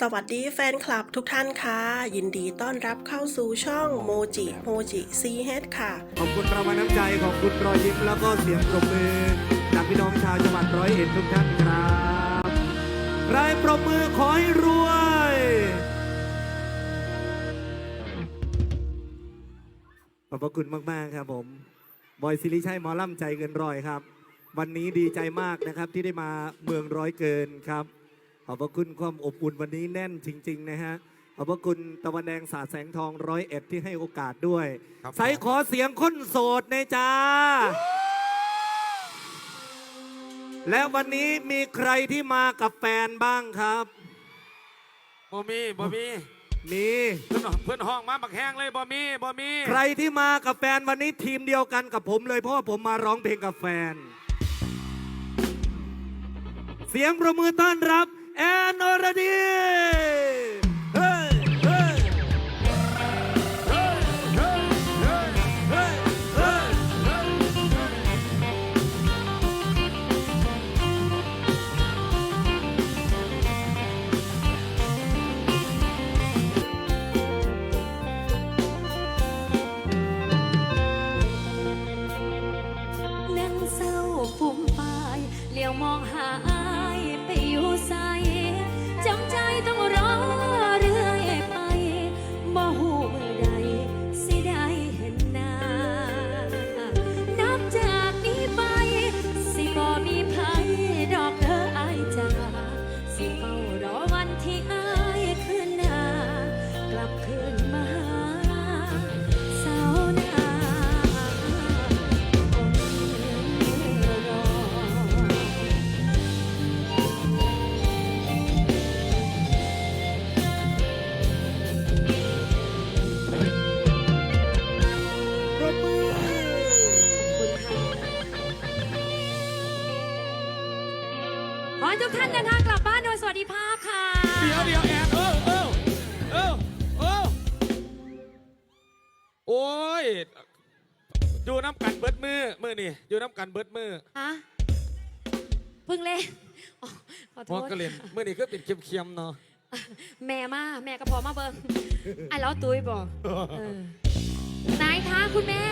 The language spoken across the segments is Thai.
สวัสดีแฟนคลับทุกท่านค่ะ ยินดีต้อนรับเข้าสู่ช่องโมจิโมจิซีเฮดค่ะ ขอบคุณรางวัลน้ำใจ ขอบคุณรอยยิ้มแล้วก็เสียงปรบมือจากพี่น้องชาวจังหวัดร้อยเอ็ดทุกท่านครับใครปรบมือขอให้รวย ขอบพระคุณมากๆครับผมบอยซิริชัยหมอล่ำใจเกินร้อยครับ วันนี้ดีใจมากนะครับที่ได้มาเมืองร้อยเกินครับ ขอบพระคุณความอบอุ่นวันนี้แน่นจริง ๆ นะฮะ ขอบพระคุณตะวันแดงสาดแสงทองร้อยเอ็ดที่ให้โอกาสด้วย ครับใส่ขอเสียงคนโสดในอยจ้า และวันนี้มีใครที่มากับแฟนบ้างครับ บ่มีบ่มีมีเพื่อนเพื่อนห้องมาบักแห้งเลยบ่มีบ่มีใครที่มากับแฟนวันนี้ทีมเดียวกันกับผมเลย เพราะว่าผมมาร้องเพลงกับแฟน เสียงประมือต้อนรับ แอนอรดีเฮ้ยเฮ้ยเฮ้ยเฮ้ยเฮ้ยเฮ้ยเฮ้ยเฮ้ยนั่งเศร้าฟุ่มฟายเลี้ยวมองหาอายไปอยู่ใส ทุกท่านเดินทางกลับบ้านโดยสวัสดิภาพค่ะ เดี๋ยวเดี๋ยวแอนเออเออเออเออโอ้ยอยู่น้ำกันเบิดมือมือนี่อยู่น้ำกันเบิดมือฮะเพิ่งเล่นอ๋อขอโทหัวษกระเล่นมือนี่ก็เป็นเค็มๆเนาะแม่มา แม่ก็พอมาเบิ่งไอ้แล้วตุ้ยบอกเออไหนคะคุณแม่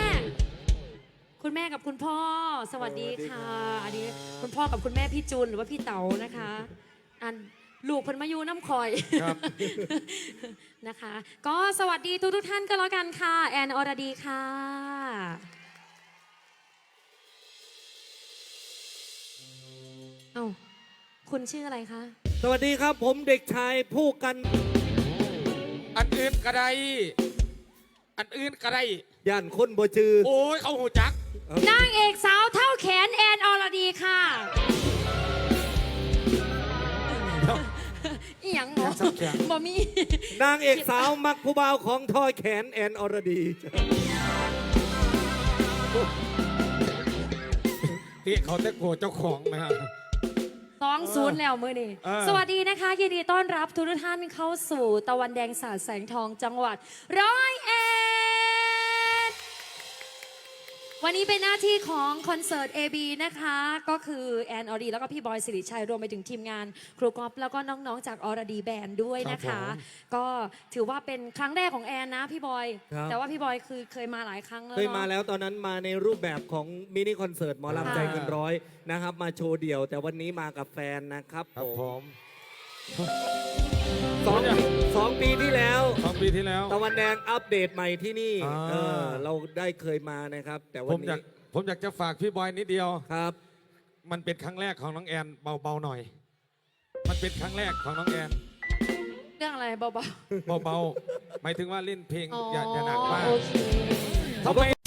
คุณแม่กับคุณพ่อ สวัสดีค่ะ อันนี้คุณพ่อกับคุณแม่พี่จูนหรือว่าพี่เต๋านะคะ อันลูกเพิ่นมาอยู่น้ำคอยครับนะคะ ก็สวัสดีทุกทุกๆท่านก็แล้วกันค่ะ แอนอรดีค่ะเอ้าคุณชื่ออะไรคะ สวัสดีครับผมเด็กชายผู้กัน อันอื่นก็ได้อันอื่นก็ได้ย่านคนบ่จือ โอ้ยเขาหูจัก นางเอกสาวเท่าแขนแอนอรดีค่ะอีหยังหมอเท่าแขนบ่มี นางเอกสาวมักผู้บ่าวของทอยแขนแอนอรดีที่เขาแต่โกรธเจ้าของนะครับสองศูนย์แล้วมือนี่เออสวัสดีนะคะยินดีต้อนรับทุกท่านเข้าสู่ตะวันแดงสาดแสงทองจังหวัดร้อยเอ็ด วันนี้เป็นหน้าที่ของคอนเสิร์ต AB นะคะ ก็คือแอนอรดีแล้วก็พี่บอยสิริชัยรวมไปถึงทีมงานครูกอฟแล้วก็น้องๆจากอรดีแบนด์ด้วยนะคะก็ถือว่าเป็นครั้งแรกของแอนนะพี่บอย ครับ แต่ว่าพี่บอยคือเคยมาหลายครั้งแล้วเคยมาเนาะแล้วตอนนั้นมาในรูปแบบของมินิคอนเสิร์ตหมอลำค่ะใจเกินร้อยนะครับ มาโชว์เดี่ยว แต่วันนี้มากับแฟนนะครับครับผผมม สองสองปีที่แล้ว สองปีที่แล้ว ตะวันแดงอัปเดตใหม่ที่นี่อ่า เออเราได้เคยมานะครับ แต่ผวันมอยานี้กผมอยากจะฝากพี่บอยนิดเดียว ครับ มันเป็นครั้งแรกของน้องแอนเบาๆหน่อย มันเป็นครั้งแรกของน้องแอนเรื่องอะไรเบาเบาๆหมายถึงว่าเล่นเพลงๆอ๋ออย่าอย่าหนักมากโอเค ทำไม